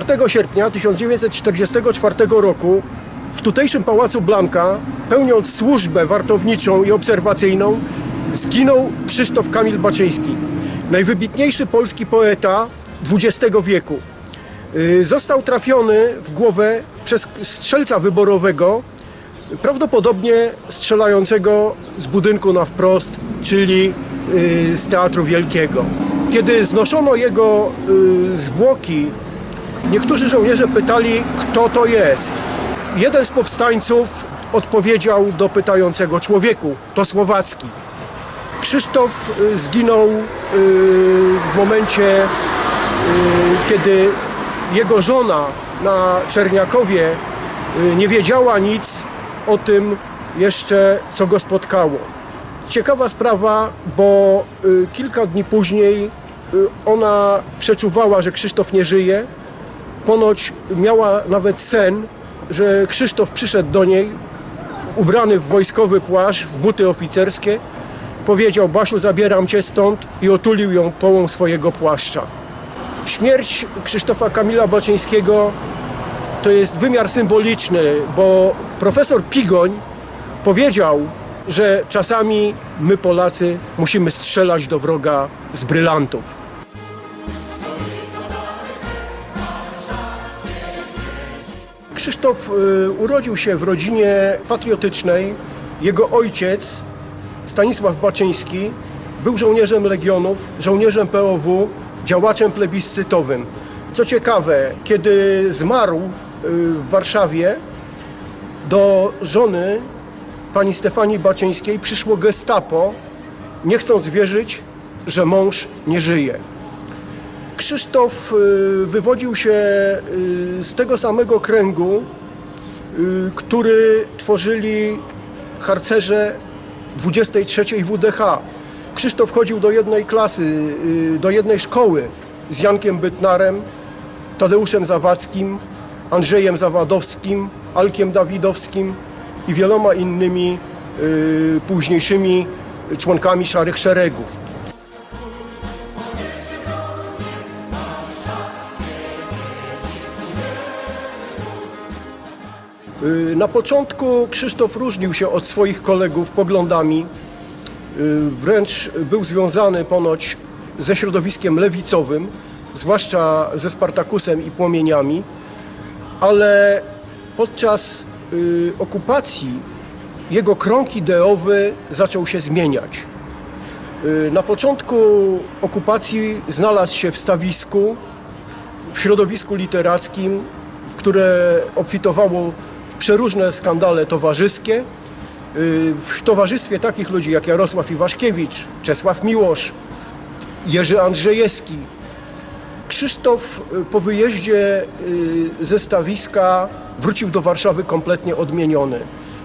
4 sierpnia 1944 roku w tutejszym pałacu Blanka, pełniąc służbę wartowniczą i obserwacyjną, zginął Krzysztof Kamil Baczyński, najwybitniejszy polski poeta XX wieku. Y, Został trafiony w głowę przez strzelca wyborowego, prawdopodobnie strzelającego z budynku na wprost, czyli y, z Teatru Wielkiego. Kiedy znoszono jego y, zwłoki, niektórzy żołnierze pytali, kto to jest. Jeden z powstańców odpowiedział do pytającego człowieku, to Słowacki. Krzysztof y, zginął y, w momencie, y, kiedy jego żona na Czerniakowie nie wiedziała nic o tym jeszcze, co go spotkało. Ciekawa sprawa, bo kilka dni później ona przeczuwała, że Krzysztof nie żyje. Ponoć miała nawet sen, że Krzysztof przyszedł do niej ubrany w wojskowy płaszcz, w buty oficerskie. Powiedział, Basiu, zabieram cię stąd i otulił ją połą swojego płaszcza. Śmierć Krzysztofa Kamila Baczyńskiego to jest wymiar symboliczny, bo profesor Pigoń powiedział, że czasami my Polacy musimy strzelać do wroga z brylantów. Krzysztof y, urodził się w rodzinie patriotycznej. Jego ojciec, Stanisław Baczyński, był żołnierzem Legionów, żołnierzem POW, działaczem plebiscytowym. Co ciekawe, kiedy zmarł y, w Warszawie, do żony pani Stefanii Baczyńskiej przyszło gestapo, nie chcąc wierzyć, że mąż nie żyje. Krzysztof y, wywodził się y, z tego samego kręgu, y, który tworzyli harcerze 23 WDH. Krzysztof chodził do jednej klasy, do jednej szkoły z Jankiem Bytnarem, Tadeuszem Zawadzkim, Andrzejem Zawadowskim, Alkiem Dawidowskim i wieloma innymi późniejszymi członkami Szarych Szeregów. Na początku Krzysztof różnił się od swoich kolegów poglądami. Y, Wręcz był związany ponoć ze środowiskiem lewicowym, zwłaszcza ze Spartakusem i płomieniami, ale podczas y, okupacji jego krąg ideowy zaczął się zmieniać. Y, Na początku okupacji znalazł się w stawisku, w środowisku literackim, w które obfitowało w przeróżne skandale towarzyskie. Y, W towarzystwie takich ludzi jak Jarosław Iwaszkiewicz, Czesław Miłosz, Jerzy Andrzejewski. Krzysztof y, po wyjeździe y, ze stawiska wrócił do Warszawy kompletnie odmieniony.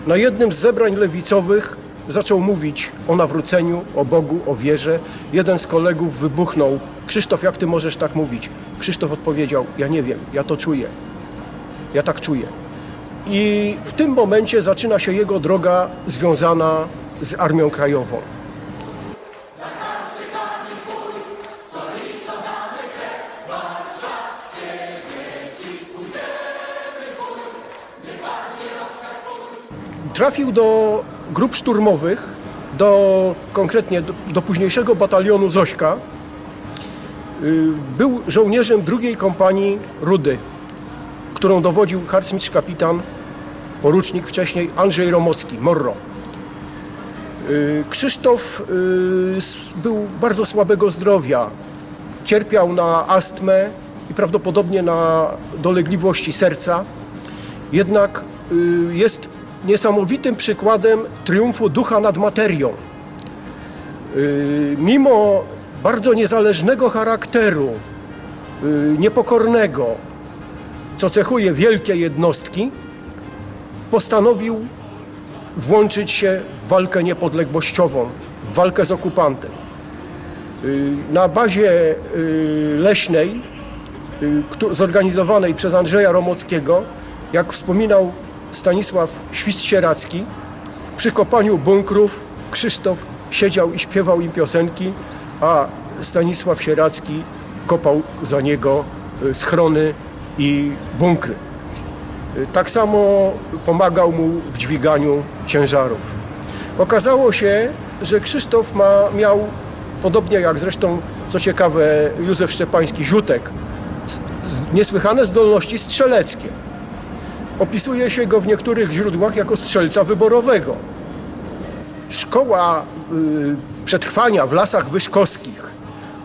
Na jednym z zebrań lewicowych zaczął mówić o nawróceniu, o Bogu, o wierze. Jeden z kolegów wybuchnął. Krzysztof, jak ty możesz tak mówić? Krzysztof odpowiedział, ja nie wiem, ja to czuję. Ja tak czuję. I w tym momencie zaczyna się jego droga związana z Armią Krajową. Trafił do grup szturmowych, do, konkretnie do, do późniejszego batalionu Zośka. Y, Był żołnierzem drugiej kompanii Rudy, którą dowodził harcmistrz kapitan, porucznik wcześniej Andrzej Romocki, Morro. Y, Krzysztof y, był bardzo słabego zdrowia. Cierpiał na astmę i prawdopodobnie na dolegliwości serca. Jednak jest niesamowitym przykładem triumfu ducha nad materią. Y, Mimo bardzo niezależnego charakteru, y, niepokornego, co cechuje wielkie jednostki, postanowił włączyć się w walkę niepodległościową, w walkę z okupantem. Y, Na bazie leśnej, zorganizowanej przez Andrzeja Romockiego, jak wspominał Stanisław Świst-Sieracki, przy kopaniu bunkrów Krzysztof siedział i śpiewał im piosenki, a Stanisław Sieracki kopał za niego y, schrony i bunkry. Y, Tak samo pomagał mu w dźwiganiu ciężarów. Okazało się, że Krzysztof ma, miał, podobnie jak zresztą, co ciekawe, Józef Szczepański, Ziutek, niesłychane zdolności strzeleckie. Opisuje się go w niektórych źródłach jako strzelca wyborowego. Szkoła y, przetrwania w lasach wyszkowskich.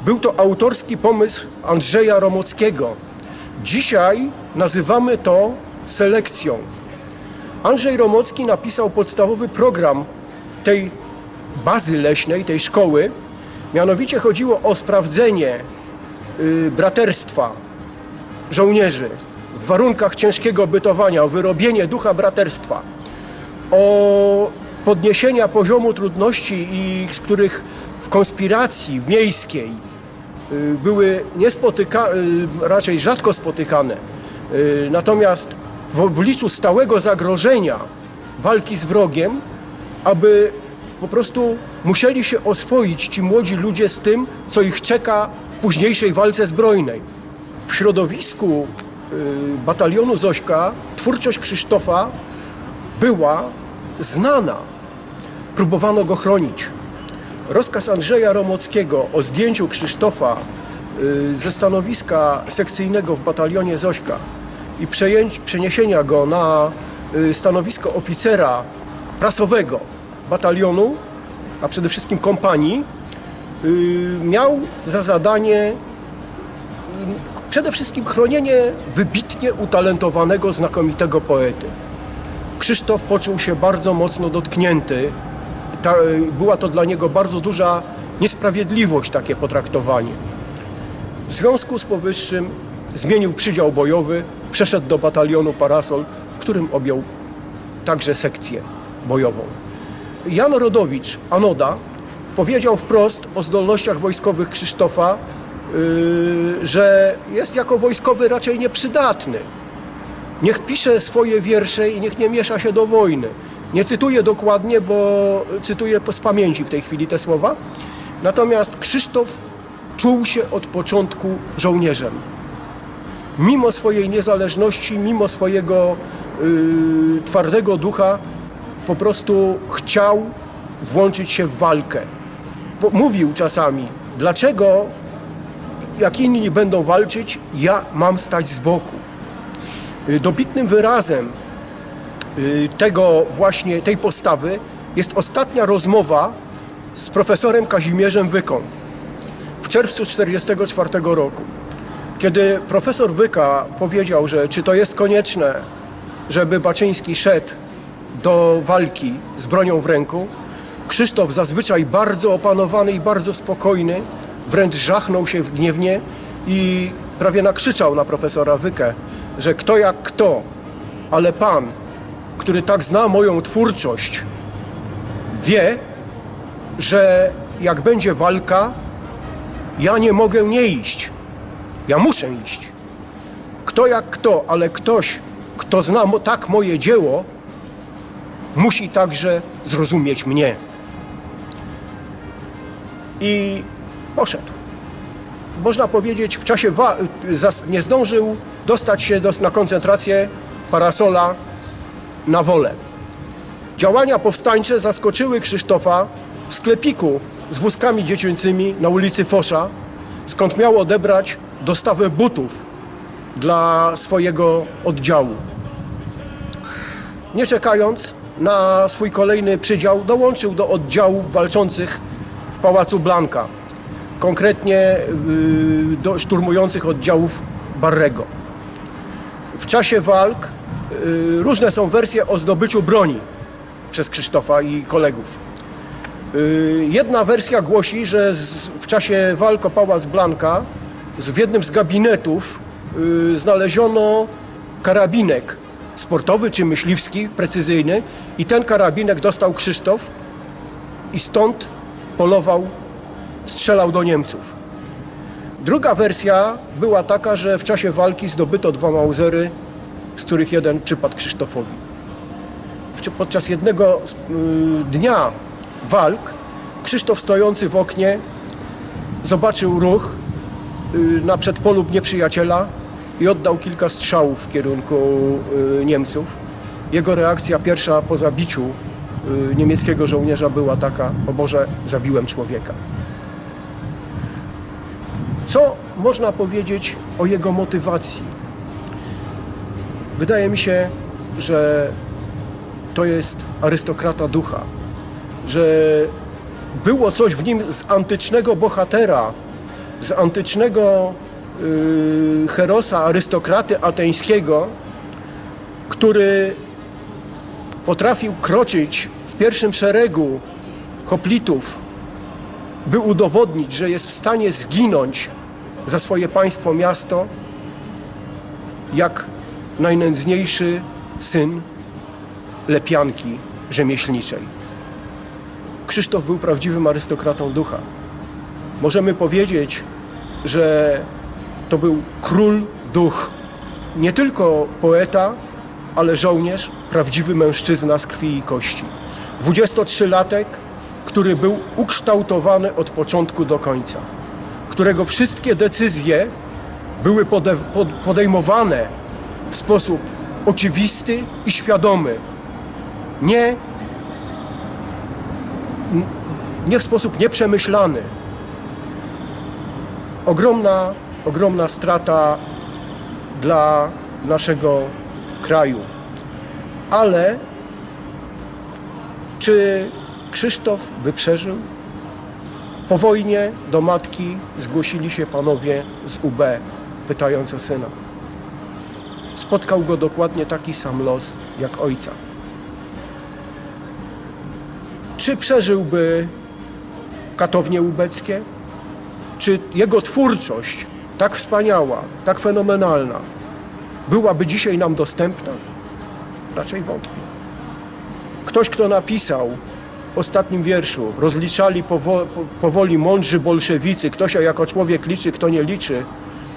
Był to autorski pomysł Andrzeja Romockiego. Dzisiaj nazywamy to selekcją. Andrzej Romocki napisał podstawowy program tej bazy leśnej, tej szkoły. Mianowicie chodziło o sprawdzenie y, braterstwa żołnierzy w warunkach ciężkiego bytowania, o wyrobienie ducha braterstwa, o podniesienia poziomu trudności, i z których w konspiracji miejskiej y, były niespotyka, y, raczej rzadko spotykane. Y, Natomiast w obliczu stałego zagrożenia walki z wrogiem, aby po prostu musieli się oswoić ci młodzi ludzie z tym, co ich czeka w późniejszej walce zbrojnej. W środowisku batalionu Zośka twórczość Krzysztofa była znana. Próbowano go chronić. Rozkaz Andrzeja Romockiego o zdjęciu Krzysztofa y, ze stanowiska sekcyjnego w batalionie Zośka i przejęć, przeniesienia go na y, stanowisko oficera prasowego batalionu, a przede wszystkim kompanii, y, miał za zadanie przede wszystkim chronienie wybitnie utalentowanego, znakomitego poety. Krzysztof poczuł się bardzo mocno dotknięty. Ta, była to dla niego bardzo duża niesprawiedliwość, takie potraktowanie. W związku z powyższym zmienił przydział bojowy, przeszedł do batalionu Parasol, w którym objął także sekcję bojową. Jan Rodowicz, Anoda, powiedział wprost o zdolnościach wojskowych Krzysztofa, że jest jako wojskowy raczej nieprzydatny. Niech pisze swoje wiersze i niech nie miesza się do wojny. Nie cytuję dokładnie, bo cytuję z pamięci w tej chwili te słowa. Natomiast Krzysztof czuł się od początku żołnierzem. Mimo swojej niezależności, mimo swojego yy, twardego ducha, po prostu chciał włączyć się w walkę. Mówił czasami, dlaczego jak inni będą walczyć, ja mam stać z boku. Y, Dobitnym wyrazem y, tego właśnie, tej postawy jest ostatnia rozmowa z profesorem Kazimierzem Wyką w czerwcu 1944 roku. Kiedy profesor Wyka powiedział, że czy to jest konieczne, żeby Baczyński szedł do walki z bronią w ręku, Krzysztof zazwyczaj bardzo opanowany i bardzo spokojny, wręcz żachnął się gniewnie i prawie nakrzyczał na profesora Wykę, że kto jak kto, ale pan, który tak zna moją twórczość, wie, że jak będzie walka, ja nie mogę nie iść. Ja muszę iść. Kto jak kto, ale ktoś, kto zna tak moje dzieło, musi także zrozumieć mnie. I poszedł. Można powiedzieć, w czasie nie zdążył dostać się do, na koncentrację parasola na wolę. Działania powstańcze zaskoczyły Krzysztofa w sklepiku z wózkami dziecięcymi na ulicy Fosza, skąd miał odebrać dostawę butów dla swojego oddziału. Nie czekając na swój kolejny przydział, dołączył do oddziałów walczących w Pałacu Blanka, konkretnie yy, do szturmujących oddziałów Barrego. W czasie walk yy, różne są wersje o zdobyciu broni przez Krzysztofa i kolegów. Yy, Jedna wersja głosi, że w czasie walk o Pałac Blanka w jednym z gabinetów znaleziono karabinek sportowy czy myśliwski, precyzyjny i ten karabinek dostał Krzysztof i stąd polował, strzelał do Niemców. Druga wersja była taka, że w czasie walki zdobyto dwa mauzery, z których jeden przypadł Krzysztofowi. Podczas jednego y, dnia walk Krzysztof stojący w oknie zobaczył ruch y, na przedpolu nieprzyjaciela i oddał kilka strzałów w kierunku y, Niemców. Jego reakcja pierwsza po zabiciu niemieckiego żołnierza była taka: O Boże, zabiłem człowieka. Co można powiedzieć o jego motywacji? Wydaje mi się, że to jest arystokrata ducha, że było coś w nim z antycznego bohatera, z antycznego yy, herosa, arystokraty ateńskiego, który potrafił kroczyć w pierwszym szeregu hoplitów, by udowodnić, że jest w stanie zginąć za swoje państwo, miasto, jak najnędzniejszy syn lepianki rzemieślniczej. Krzysztof był prawdziwym arystokratą ducha. Możemy powiedzieć, że to był król duch. Nie tylko poeta, ale żołnierz, prawdziwy mężczyzna z krwi i kości. 23-latek, który był ukształtowany od początku do końca, którego wszystkie decyzje były pode- pod- podejmowane w sposób oczywisty i świadomy. Nie, nie w sposób nieprzemyślany. Ogromna, ogromna strata dla naszego kraju. Ale czy Krzysztof by przeżył? Po wojnie do matki zgłosili się panowie z UB, pytając o syna. Spotkał go dokładnie taki sam los jak ojca. Czy przeżyłby katownie ubeckie? Czy jego twórczość, tak wspaniała, tak fenomenalna, byłaby dzisiaj nam dostępna? Raczej wątpię. Ktoś, kto napisał ostatnim wierszu, rozliczali powo- po- powoli mądrzy bolszewicy, kto się jako człowiek liczy, kto nie liczy,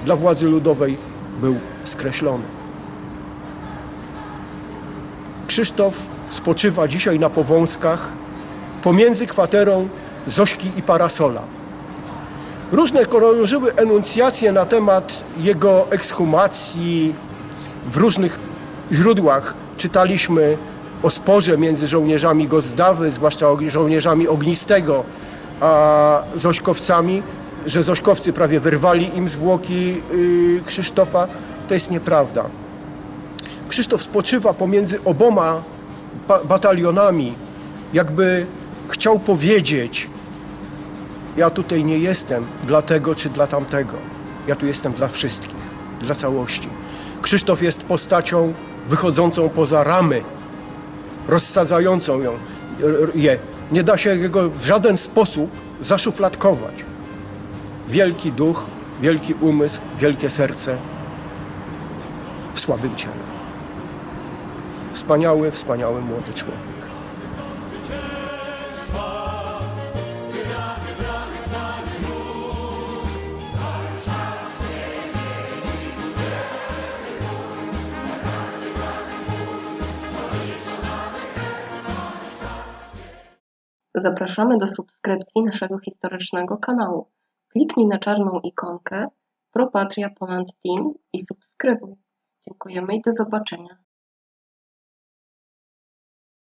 dla władzy ludowej był skreślony. Krzysztof spoczywa dzisiaj na Powązkach pomiędzy kwaterą Zośki i Parasola. Różne krążyły enuncjacje na temat jego ekshumacji. W różnych źródłach czytaliśmy o sporze między żołnierzami Gozdawy, zwłaszcza żołnierzami Ognistego, a Zośkowcami, że Zośkowcy prawie wyrwali im zwłoki yy, Krzysztofa. To jest nieprawda. Krzysztof spoczywa pomiędzy oboma ba- batalionami, jakby chciał powiedzieć: Ja tutaj nie jestem dla tego czy dla tamtego. Ja tu jestem dla wszystkich, dla całości. Krzysztof jest postacią wychodzącą poza ramy, rozsadzającą ją, je. Nie da się jego w żaden sposób zaszufladkować. Wielki duch, wielki umysł, wielkie serce w słabym ciele. Wspaniały, wspaniały młody człowiek. Zapraszamy do subskrypcji naszego historycznego kanału. Kliknij na czarną ikonkę Pro Patria Poland Team i subskrybuj. Dziękujemy i do zobaczenia.